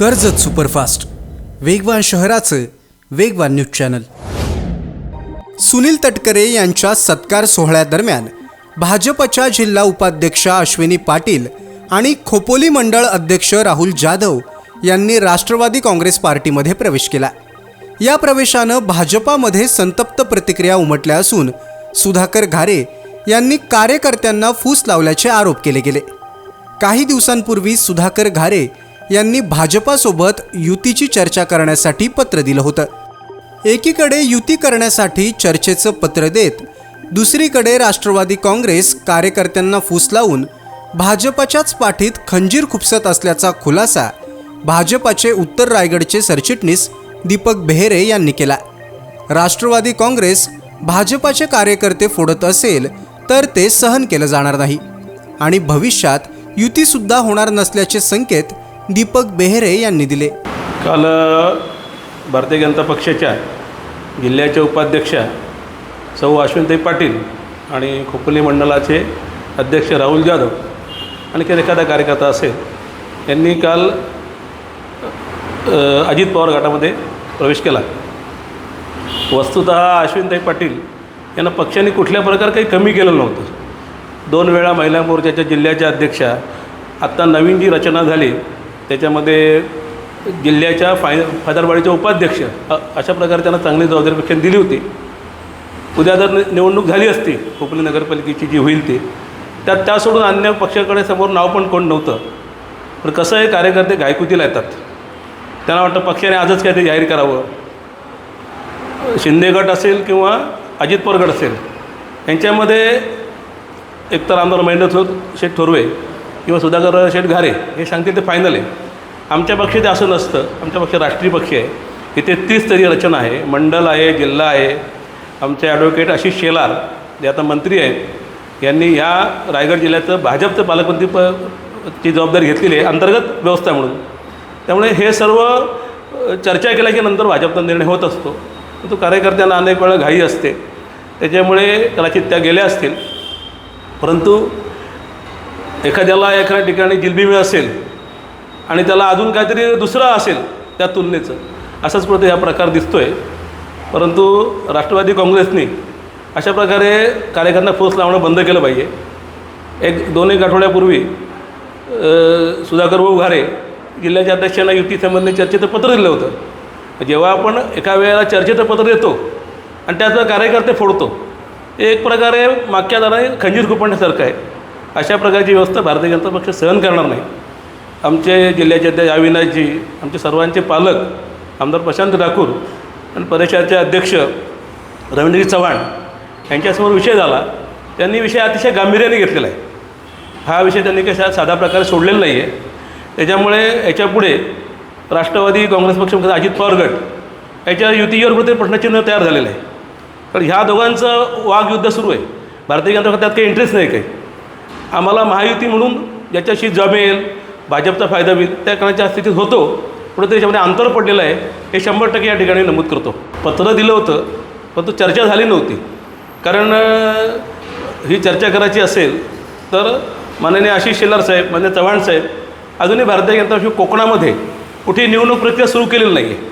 Karjat superfast. वेगवान शहराचं वेगवान न्यूज चॅनल. सुनील तटकरे यांच्या सत्कार सोहळ्यादरम्यान भाजपच्या जिल्हा उपाध्यक्षा अश्विनी पाटील आणि खोपोली मंडळ अध्यक्ष राहुल जाधव यांनी राष्ट्रवादी काँग्रेस पार्टीमध्ये प्रवेश केला. या प्रवेशानं भाजपामध्ये संतप्त प्रतिक्रिया उमटल्या असून सुधाकर घारे यांनी कार्यकर्त्यांना फूस लावल्याचे आरोप केले गेले. काही दिवसांपूर्वी सुधाकर घारे यांनी भाजपासोबत युतीची चर्चा करण्यासाठी पत्र दिलं होतं. एकीकडे युती करण्यासाठी चर्चेचं पत्र देत दुसरीकडे राष्ट्रवादी काँग्रेस कार्यकर्त्यांना फूस लावून भाजपाच्याच पाठीत खंजीर खुपसत असल्याचा खुलासा भाजपाचे उत्तर रायगडचे सरचिटणीस दीपक बेहेरे यांनी केला. राष्ट्रवादी काँग्रेस भाजपाचे कार्यकर्ते फोडत असेल तर ते सहन केलं जाणार नाही. आणि भविष्यात युतीसुद्धा होणार नसल्याचे संकेत दीपक बेहेरे यांनी दिले. काल भारतीय जनता पक्षाच्या जिल्ह्याच्या उपाध्यक्षा सौ अश्विनताई पाटील आणि खोपोली मंडळाचे अध्यक्ष राहुल जाधव आणि एखादा कार्यकर्ता असेल यांनी काल अजित पवार गटामध्ये प्रवेश केला. वस्तुत अश्विनताई पाटील यांना पक्षाने कुठल्या प्रकारे काही कमी केलं नव्हतं. दोन वेळा महिला मोर्चाच्या जिल्ह्याच्या अध्यक्षा आत्ता नवीन जी रचना झाली त्याच्यामध्ये जिल्ह्याच्या फाय फदारवाडीचे उपाध्यक्ष अ- अशा प्रकारे त्यांना चांगली जबाबदारी पक्षाने दिली होती. उद्या जर निवडणूक झाली असती खोपोली नगरपालिकेची जी होईल ती त्यात त्या सोडून अन्य पक्षाकडे समोर नाव पण कोण नव्हतं. पण कसं आहे कार्यकर्ते गायकुतीला येतात. त्यांना वाटतं पक्षाने आजच काय ते जाहीर करावं. शिंदे गट असेल किंवा अजित पवार गट असेल. यांच्यामध्ये एकतर आमदार महेंद्र थो शेठ थोरवे किंवा सुधाकर शेठ घारे हे सांगतील ते फायनल आहे. आमच्या पक्षी ते असं नसतं. आमच्या पक्ष राष्ट्रीय पक्ष आहे. इथे त्रिस्तरीय रचना आहे. मंडल आहे जिल्हा आहे. आमचे ॲडव्होकेट आशिष शेलार जे आता मंत्री आहेत यांनी या रायगड जिल्ह्याचं भाजपचं पालकमंत्री प ची जबाबदारी घेतलेली आहे अंतर्गत व्यवस्था म्हणून. त्यामुळे हे सर्व चर्चा केल्या की नंतर भाजपचा निर्णय होत असतो. तो कार्यकर्त्यांना अनेक वेळा घाई असते. त्याच्यामुळे कदाचित त्या गेल्या असतील. परंतु एखाद्याला एखाद्या ठिकाणी जिलबी असेल आणि त्याला अजून काहीतरी दुसरं असेल त्या तुलनेचं असाच प्रति हा प्रकार दिसतो आहे परंतु राष्ट्रवादी काँग्रेसने अशा प्रकारे कार्यकर्त्यांना फोर्स लावणं बंद केलं पाहिजे. एक दोन एक आठवड्यापूर्वी सुधाकर भाऊ घारे जिल्ह्याच्या अध्यक्षांना युतीसंबंधी चर्चेचं पत्र दिलं होतं. जेव्हा आपण एका वेळेला चर्चेचं पत्र देतो आणि त्याचं कार्यकर्ते फोडतो एक प्रकारे मागच्या दाराने खंजीर कुपण्यासारखं आहे. अशा प्रकारची व्यवस्था भारतीय जनता पक्ष सहन करणार नाही. आमचे जिल्ह्याचे अध्यक्ष अविनाशजी आमचे सर्वांचे पालक आमदार प्रशांत ठाकूर आणि परिषदेचे अध्यक्ष रवींद्रजी चव्हाण यांच्यासमोर विषय झाला. त्यांनी विषय अतिशय गांभीर्याने घेतलेला आहे. हा विषय त्यांनी कशा साधा प्रकारे सोडलेला नाही आहे त्याच्यामुळे याच्यापुढे राष्ट्रवादी काँग्रेस पक्ष अजित पवार गट याच्या युतीवर कुठे प्रश्नचिन्ह तयार झालेलं आहे. कारण ह्या दोघांचं वाघयुद्ध सुरू आहे. भारतीय जनता पक्षात काही इंटरेस्ट नाही काही. आम्हाला महायुती म्हणून ज्याच्याशी जमेल भाजपचा फायदा होईल त्या करण्याच्या स्थितीत होतो. पण त्याच्यामध्ये अंतर पडलेलं आहे. हे शंभर टक्के या ठिकाणी नमूद करतो. पत्र दिलं होतं परंतु चर्चा झाली नव्हती. कारण ही चर्चा करायची असेल तर माननीय आशिष शेलार साहेब माननीय चव्हाण साहेब अजूनही भारतीय जनता पक्ष कोकणामध्ये कुठेही निवडणूक प्रक्रिया सुरू केलेली नाही आहे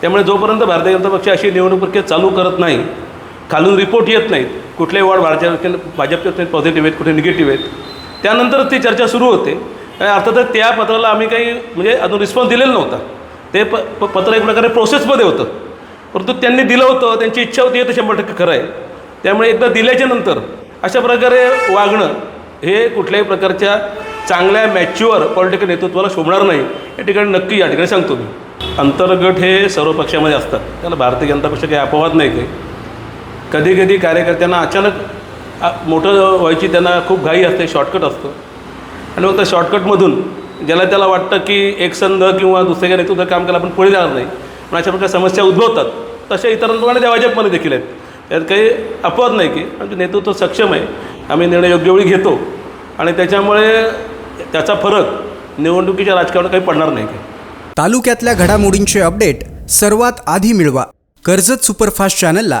त्यामुळे जोपर्यंत भारतीय जनता पक्ष अशी निवडणूक प्रक्रिया चालू करत नाही खालून रिपोर्ट येत नाहीत. कुठल्याही वॉर्ड भाजप भाजपचे पॉझिटिव्ह आहेत कुठे निगेटिव्ह आहेत. त्यानंतरच ती चर्चा सुरू होते. आणि अर्थातच त्या पत्राला आम्ही काही म्हणजे अजून रिस्पॉन्स दिलेला नव्हता. ते प प- पत्र एक प्रकारे प्रोसेसमध्ये होतं. परंतु त्यांनी दिलं होतं त्यांची इच्छा होती हे तर शंभर टक्के खरं आहे. त्यामुळे एकदा दिल्याच्या नंतर अशा प्रकारे वागणं हे कुठल्याही प्रकारच्या चांगल्या मॅच्युअर पॉलिटिकल नेतृत्वाला शोभणार नाही. या ठिकाणी नक्की या ठिकाणी सांगतो मी. अंतर्गट हे सर्व पक्षामध्ये असतात. त्याला भारतीय जनता पक्ष काही अपवाद नाही काही. कधी कधी कार्यकर्त्यांना अचानक मोठं व्हायची त्यांना खूप घाई असते शॉर्टकट असतं. आणि मग त्या शॉर्टकटमधून ज्याला त्याला वाटतं की एक संघ किंवा दुसऱ्या नेतृत्व काम केलं आपण पुढे जाणार नाही. पण अशा प्रकारे समस्या उद्भवतात. तशा इतरांप्रमाणे त्या भाजपमध्ये देखील आहेत. त्यात काही अपवाद नाही की आमचे नेतृत्व सक्षम आहे आम्ही निर्णय योग्य वेळी घेतो. आणि त्याच्यामुळे त्याचा फरक निवडणुकीच्या राजकारणात काही पडणार नाही. की तालुक्यातल्या घडामोडींचे अपडेट सर्वात आधी मिळवा. कर्जत सुपरफास्ट चॅनलला